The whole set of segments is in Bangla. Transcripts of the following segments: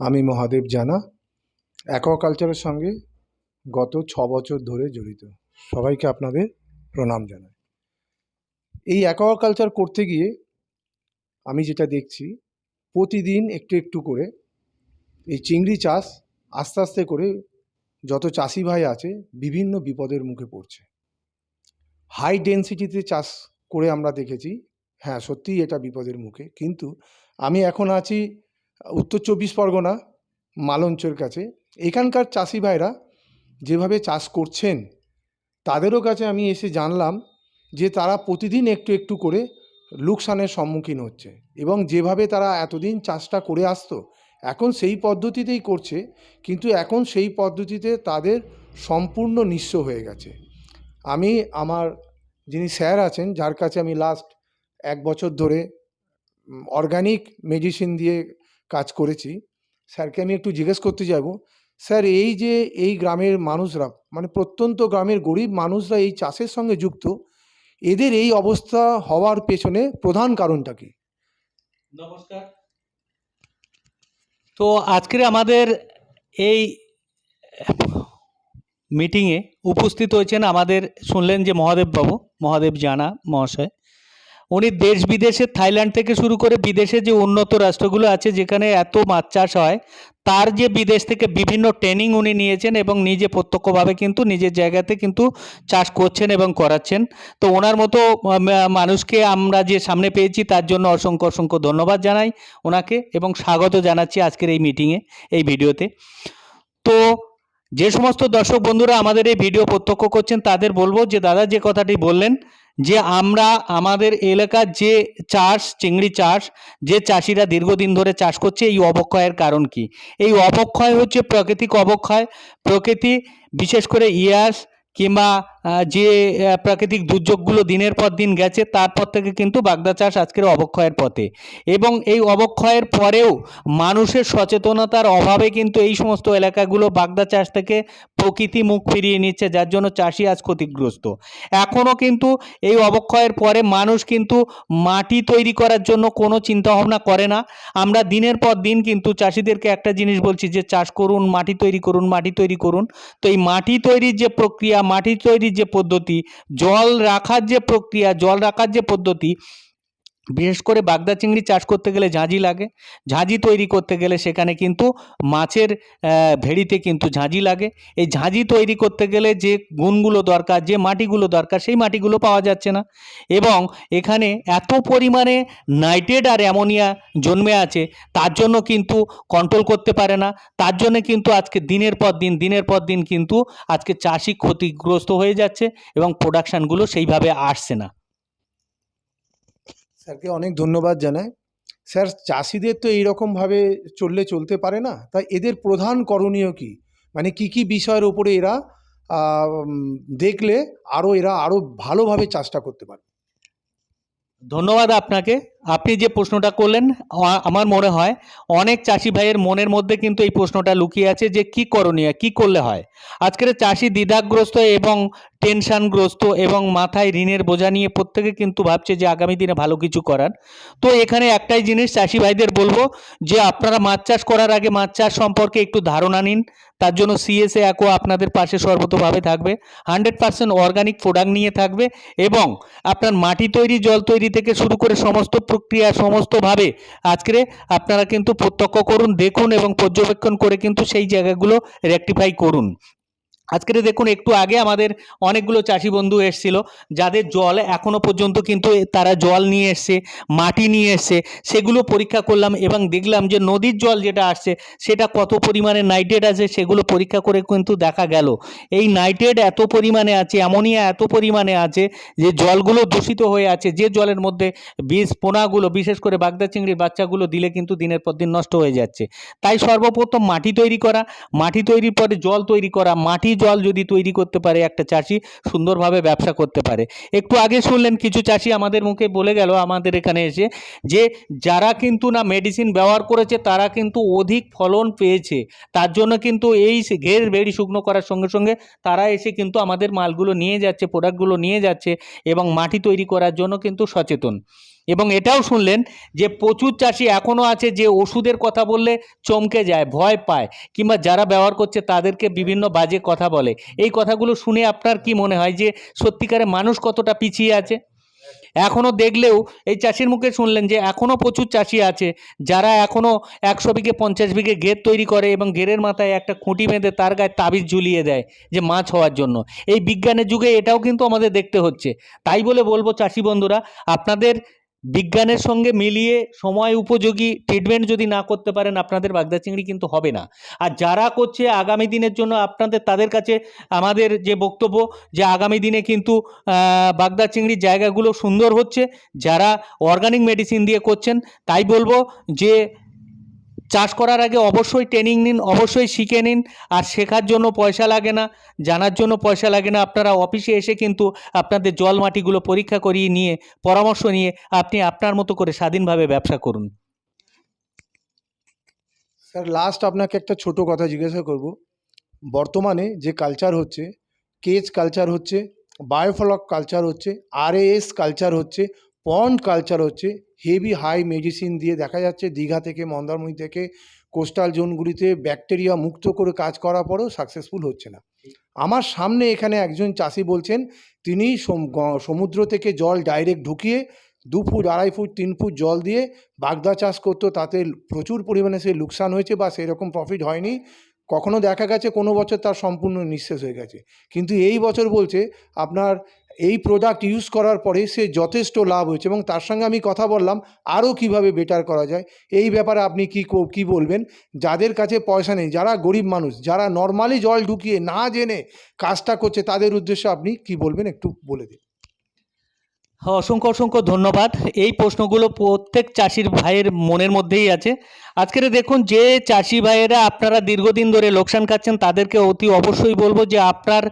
আমি মহাদেব জানা, অ্যাকোয়াকালচারের সঙ্গে গত ছ বছর ধরে জড়িত। সবাইকে আপনাদের প্রণাম জানাই। এই অ্যাকোয়াকালচার করতে গিয়ে আমি যেটা দেখছি, প্রতিদিন একটু একটু করে এই চিংড়ি চাষ আস্তে আস্তে করে যত চাষি ভাই আছে, বিভিন্ন বিপদের মুখে পড়ছে। হাই ডেন্সিটিতে চাষ করে আমরা দেখেছি হ্যাঁ সত্যিই এটা বিপদের মুখে। কিন্তু আমি এখন আছি উত্তর চব্বিশ পরগনা, মালঞ্চের কাছে। এখানকার চাষি ভাইরা যেভাবে চাষ করছেন, তাদেরও কাছে আমি এসে জানলাম যে তারা প্রতিদিন একটু একটু করে লোকসানের সম্মুখীন হচ্ছে এবং যেভাবে তারা এতদিন চাষটা করে আসতো, এখন সেই পদ্ধতিতেই করছে, কিন্তু এখন সেই পদ্ধতিতে তাদের সম্পূর্ণ নিঃস্ব হয়ে গেছে। আমি আমার যিনি স্যার আছেন, যার কাছে আমি লাস্ট এক বছর ধরে অর্গানিক মেডিসিন দিয়ে কাজ করেছি। স্যারকে আমি একটু জিজ্ঞেস করতে যাব, স্যার এই যে এই গ্রামের মানুষরা মানে প্রত্যন্ত গ্রামের গরিব মানুষরা এই চাষের সঙ্গে যুক্ত, এদের এই অবস্থা হওয়ার পেছনে প্রধান কারণটা কি? নমস্কার। তো আজকের আমাদের এই মিটিংয়ে উপস্থিত হয়েছেন আমাদের শুনলেন যে মহাদেব বাবু মহাদেব জানা মহাশয়। উনি দেশ বিদেশে, থাইল্যান্ড থেকে শুরু করে বিদেশে যে উন্নত রাষ্ট্রগুলো আছে, যেখানে এত মাছ চাষ হয়, তার যে বিদেশ থেকে বিভিন্ন ট্রেনিং উনি নিয়েছেন এবং নিজে প্রত্যক্ষভাবে কিন্তু নিজের জায়গাতে কিন্তু চাষ করছেন এবং করাচ্ছেন। তো ওনার মতো মানুষকে আমরা যে সামনে পেয়েছি, তার জন্য অসংখ্য অসংখ্য ধন্যবাদ জানাই ওনাকে এবং স্বাগত জানাচ্ছি আজকের এই মিটিংয়ে এই ভিডিওতে। তো যে সমস্ত দর্শক বন্ধুরা আমাদের এই ভিডিও প্রত্যক্ষ করছেন, তাদের বলব যে, দাদা যে কথাটি বললেন যে আমরা আমাদের এলাকার যে চাষ, চিংড়ি চাষ, যে চাষিরা দীর্ঘদিন ধরে চাষ করছে, এই অবক্ষয়ের কারণ কি? এই অবক্ষয় হচ্ছে প্রাকৃতিক অবক্ষয়। প্রকৃতি, বিশেষ করে ইয়াস কিংবা যে প্রাকৃতিক দুর্যোগগুলো দিনের পর দিন গেছে, তারপর থেকে কিন্তু বাগদা চাষ আজকের অবক্ষয়ের পথে। এবং এই অবক্ষয়ের পরেও মানুষের সচেতনতার অভাবে কিন্তু এই সমস্ত এলাকাগুলো বাগদা চাষ থেকে প্রকৃতি মুখ ফিরিয়ে নিচ্ছে, যার জন্য চাষি আজ ক্ষতিগ্রস্ত। এখনও কিন্তু এই অবক্ষয়ের পরে মানুষ কিন্তু মাটি তৈরি করার জন্য কোনো চিন্তাভাবনা করে না। আমরা দিনের পর দিন কিন্তু চাষিদেরকে একটা জিনিস বলছি যে, চাষ করুন, মাটি তৈরি করুন, মাটি তৈরি করুন। তো এই মাটি তৈরির যে প্রক্রিয়া মাটি তৈরির যে পদ্ধতি জল রাখার যে প্রক্রিয়া জল রাখার যে পদ্ধতি বিশেষ করে বাগদা চিংড়ি চাষ করতে গেলে ঝাঁঝি লাগে। ঝাঁঝি তৈরি করতে গেলে সেখানে কিন্তু মাছের ভেড়িতে কিন্তু ঝাঁঝি লাগে। এই ঝাঁঝি তৈরি করতে গেলে যে গুণগুলো দরকার, যে মাটিগুলো দরকার, সেই মাটিগুলো পাওয়া যাচ্ছে না। এবং এখানে এত পরিমাণে নাইট্রেট আর অ্যামোনিয়া জন্মে আছে, তার জন্য কিন্তু কন্ট্রোল করতে পারে না। তার জন্য কিন্তু আজকে দিনের পর দিন, দিনের পর দিন কিন্তু আজকে চাষি ক্ষতিগ্রস্ত হয়ে যাচ্ছে এবং প্রোডাকশানগুলো সেইভাবে আসছে না। স্যারকে অনেক ধন্যবাদ জানাই। স্যার, চাষিদের তো এইরকমভাবে চললে চলতে পারে না। তাই এদের প্রধান করণীয় কি? মানে কি কি বিষয়ের উপরে এরা দেখলে আরও এরা আরও ভালোভাবে চাষটা করতে পারে ধন্যবাদ আপনাকে। আপনি যে প্রশ্নটা করলেন আমার মনে হয় অনেক চাষি ভাইয়ের মনের মধ্যে কিন্তু এই প্রশ্নটা লুকিয়ে আছে যে কি করণীয়, কি করলে হয়? আজকের চাষি দ্বিধাগ্রস্ত এবং টেনশনগ্রস্ত এবং মাথায় ঋণের বোঝা নিয়ে প্রত্যেকে কিন্তু ভাবছে যে আগামী দিনে ভালো কিছু করার। তো এখানে একটাই জিনিস চাষি ভাইদের বলব যে আপনারা মাছ চাষ করার আগে মাছ চাষ সম্পর্কে একটু ধারণা নিন। তার জন্য সিএসএ অ্যাকো আপনাদের পাশে সর্বতোভাবে থাকবে। হান্ড্রেড পার্সেন্ট অর্গানিক প্রোডাক্ট নিয়ে থাকবে এবং আপনার মাটি তৈরি, জল তৈরি থেকে শুরু করে সমস্ত প্রক্রিয়া, সমস্তভাবে আজকে আপনারা কিন্তু প্রত্যক্ষ করুন, দেখুন এবং পর্যবেক্ষণ করে কিন্তু সেই জায়গাগুলো রেকটিফাই করুন। আজকে দেখুন, একটু আগে আমাদের অনেকগুলো চাষি বন্ধু এসছিল, যাদের জল এখনও পর্যন্ত কিন্তু তারা জল নিয়ে এসছে, মাটি নিয়ে এসছে, সেগুলো পরীক্ষা করলাম এবং দেখলাম যে নদীর জল যেটা আসছে, সেটা কত পরিমাণে নাইট্রেট আছে সেগুলো পরীক্ষা করে কিন্তু দেখা গেল। এই নাইট্রেট এত পরিমাণে আছে অ্যামোনিয়া এত পরিমাণে আছে, যে জলগুলো দূষিত হয়ে আছে, যে জলের মধ্যে বিষ পোনাগুলো, বিশেষ করে বাগদা চিংড়ির বাচ্চাগুলো দিলে কিন্তু দিনের পর দিন নষ্ট হয়ে যাচ্ছে। তাই সর্বপ্রথম মাটি তৈরি করা, মাটি তৈরির পরে জল তৈরি করা, মাটি জল যদি তৈরি করতে পারে একটা চাষি, সুন্দরভাবে ব্যবসা করতে পারে। একটু আগে শুনলেন কিছু চাষি আমাদের মুখে বলে গেল আমাদের এখানে এসে যে, যারা কিন্তু না মেডিসিন ব্যবহার করেছে, তারা কিন্তু অধিক ফলন পেয়েছে। তার জন্য কিন্তু এই ঘের বেড়ি শুকনো করার সঙ্গে সঙ্গে তারা এসে কিন্তু আমাদের মালগুলো নিয়ে যাচ্ছে প্রোডাক্টগুলো নিয়ে যাচ্ছে এবং মাটি তৈরি করার জন্য কিন্তু সচেতন। এবং এটাও শুনলেন যে প্রচুর চাষি এখনও আছে যে ওষুধের কথা বললে চমকে যায়, ভয় পায় কিংবা যারা ব্যবহার করছে তাদেরকে বিভিন্ন বাজে কথা বলে। এই কথাগুলো শুনে আপনার কি মনে হয় যে সত্যিকারে মানুষ কতটা পিছিয়ে আছে? এখনও দেখলেও এই চাষির মুখে শুনলেন যে এখনও প্রচুর চাষি আছে যারা এখনও একশো বিঘে, পঞ্চাশ বিঘে ঘের তৈরি করে এবং ঘেরের মাথায় একটা খুঁটি বেঁধে তার গায়ে তাবিজ ঝুলিয়ে দেয় যে মাছ হওয়ার জন্য। এই বিজ্ঞানের যুগে এটাও কিন্তু আমাদের দেখতে হচ্ছে। তাই বলে বলব চাষি বন্ধুরা, আপনাদের বিজ্ঞানের সঙ্গে মিলিয়ে সময় উপযোগী ট্রিটমেন্ট যদি না করতে পারেন, আপনাদের বাগদা চিংড়ি কিন্তু হবে না। আর যারা করছে আগামী দিনের জন্য, আপনাদের, তাদের কাছে আমাদের যে বক্তব্য যে আগামী দিনে কিন্তু বাগদা চিংড়ির জায়গাগুলো সুন্দর হচ্ছে, যারা অর্গানিক মেডিসিন দিয়ে করছেন, তাই বলব যে চাষ করার আগে অবশ্যই ট্রেনিং নিন, অবশ্যই শিখে নিন। আর শেখার জন্য পয়সা লাগে না, জানার জন্য পয়সা লাগে না। আপনারা অফিসে এসে কিন্তু আপনাদের জল মাটিগুলো পরীক্ষা করিয়ে নিয়ে, পরামর্শ নিয়ে আপনি আপনার মতো করে স্বাধীনভাবে ব্যবসা করুন। স্যার লাস্ট আপনাকে একটা ছোট কথা জিজ্ঞাসা করব। বর্তমানে যে কালচার হচ্ছে কেজ কালচার হচ্ছে বায়োফলক কালচার হচ্ছে আরএএস কালচার হচ্ছে পন্ড কালচার হচ্ছে হেভি হাই মেডিসিন দিয়ে দেখা যাচ্ছে দীঘা থেকে, মন্দারমণি থেকে কোস্টাল জোনগুলিতে ব্যাকটেরিয়া মুক্ত করে কাজ করার পরেও সাকসেসফুল হচ্ছে না। আমার সামনে এখানে একজন চাষি বলছেন, তিনি সমুদ্র থেকে জল ডাইরেক্ট ঢুকিয়ে দু ফুট, আড়াই ফুট, তিন ফুট জল দিয়ে বাগদা চাষ করতো, তাতে প্রচুর পরিমাণে সে লোকসান হয়েছে বা সেরকম প্রফিট হয়নি। কখনো দেখা গেছে কোনো বছর তার সম্পূর্ণ নিঃশেষ হয়ে গেছে। কিন্তু এই বছর বলছে, আপনার এই প্রোডাক্ট ইউজ করার পরে সে যথেষ্ট লাভ হয়েছে এবং তার সঙ্গে আমি কথা বললাম, আরও কীভাবে বেটার করা যায়? এই ব্যাপারে আপনি কি কো- বলবেন? যাদের কাছে পয়সা নেই, যারা গরিব মানুষ, যারা নর্মালি জল ঢুকিয়ে না জেনে কাজটা করছে, তাদের উদ্দেশ্যে আপনি কি বলবেন? একটু বলে দিন। অসংখ্য অসংখ্য ধন্যবাদ। এই প্রশ্নগুলো প্রত্যেক চাষির ভাইয়ের মনের মধ্যেই আছে। আজকের দেখুন, যে চাষি ভাইয়েরা আপনারা দীর্ঘদিন ধরে লোকসান খাচ্ছেন, তাদেরকে অতি অবশ্যই বলব যে আপনার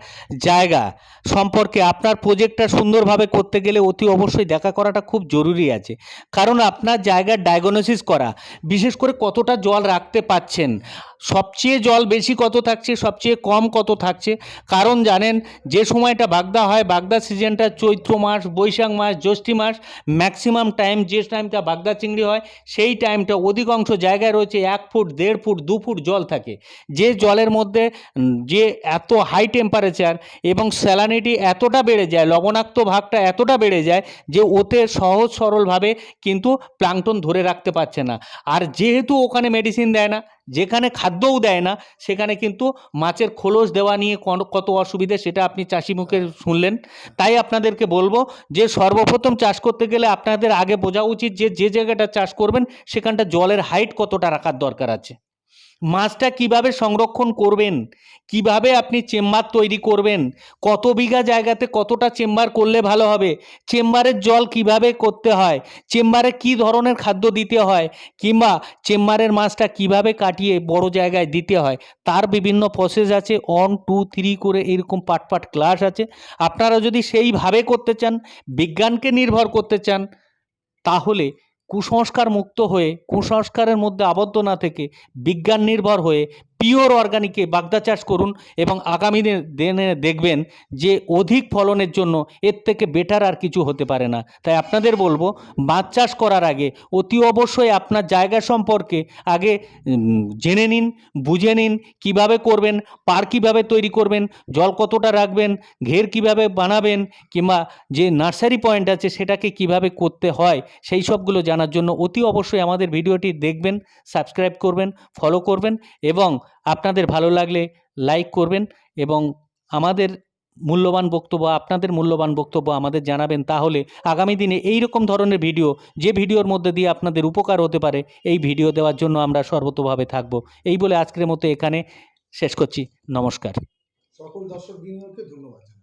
জায়গা সম্পর্কে, আপনার প্রজেক্টটা সুন্দরভাবে করতে গেলে অতি অবশ্যই দেখা করাটা খুব জরুরি আছে। কারণ আপনার জায়গার ডায়াগনোসিস করা, বিশেষ করে কতটা জল রাখতে পাচ্ছেন, সবচেয়ে জল বেশি কত থাকছে, সবচেয়ে কম কত থাকছে। কারণ জানেন, যে সময়টা বাগদা হয়, বাগদা সিজনটা চৈত্র মাস, বৈশাখ মাস, জ্যৈষ্ঠী মাস ম্যাক্সিমাম টাইম যে টাইমটা বাগদা চিংড়ি হয়, সেই টাইমটা অধিকাংশ জায়গায় রয়েছে এক ফুট, দেড় ফুট, দু ফুট জল থাকে। যে জলের মধ্যে যে এত হাই টেম্পারেচার এবং স্যালানিটি এতটা বেড়ে যায়, লবণাক্ত ভাগটা এতটা বেড়ে যায় যে ওতে সহজ সরলভাবে কিন্তু প্লাংটন ধরে রাখতে পারছে না। আর যেহেতু ওখানে মেডিসিন দেয় না যেখানে খাদ্যও দেয় না, সেখানে কিন্তু মাছের খোলস দেওয়া নিয়ে কত অসুবিধে সেটা আপনি চাষি মুখে শুনলেন। তাই আপনাদেরকে বলব যে সর্বপ্রথম চাষ করতে গেলে আপনাদের আগে বোঝা উচিত যে যে জায়গাটা চাষ করবেন সেখানটা জলের হাইট কতটা রাখার দরকার আছে। মাছটা কীভাবে সংরক্ষণ করবেন? কীভাবে আপনি চেম্বার তৈরি করবেন? কত বিঘা জায়গাতে কতটা চেম্বার করলে ভালো হবে? চেম্বারের জল কীভাবে করতে হয়? চেম্বারে কি ধরনের খাদ্য দিতে হয়? কিংবা চেম্বারের মাছটা কীভাবে কাটিয়ে বড় জায়গায় দিতে হয়? তার বিভিন্ন প্রসেস আছে। ওয়ান টু থ্রি করে এরকম পাট পাট ক্লাস আছে। আপনারা যদি সেইভাবে করতে চান, বিজ্ঞানকে নির্ভর করতে চান, তাহলে কুসংস্কার মুক্ত হয়ে কুসংস্কারের মধ্যে আবদ্ধ না থেকে বিজ্ঞান নির্ভর হয়ে পিওর অর্গানিকে বাগদা চাষ করুন এবং আগামী দিনে- দেখবেন যে অধিক ফলনের জন্য এর থেকে বেটার আর কিছু হতে পারে না। তাই আপনাদের বলব, মাছ চাষ করার আগে অতি অবশ্যই আপনার জায়গা সম্পর্কে আগে জেনে নিন, বুঝে নিন, কীভাবে করবেন পার কীভাবে তৈরি করবেন, জল কতটা রাখবেন, ঘের কীভাবে বানাবেন, কিংবা যে নার্সারি পয়েন্ট আছে সেটাকে কীভাবে করতে হয়, সেই সবগুলো জানার জন্য অতি অবশ্যই আমাদের ভিডিওটি দেখবেন, সাবস্ক্রাইব করবেন ফলো করবেন এবং আপনাদের ভালো লাগলে লাইক করবেন এবং আমাদের মূল্যবান বক্তব্য, আপনাদের মূল্যবান বক্তব্য আমাদের জানাবেন তাহলে আগামী দিনে এই রকম ধরনের ভিডিও, যে ভিডিওর মধ্যে দিয়ে আপনাদের উপকার হতে পারে, এই ভিডিও দেওয়ার জন্য আমরা সর্বতভাবে থাকব। এই বলে আজকের মতো এখানে শেষ করছি। নমস্কার। সকল দর্শক ধন্যবাদ।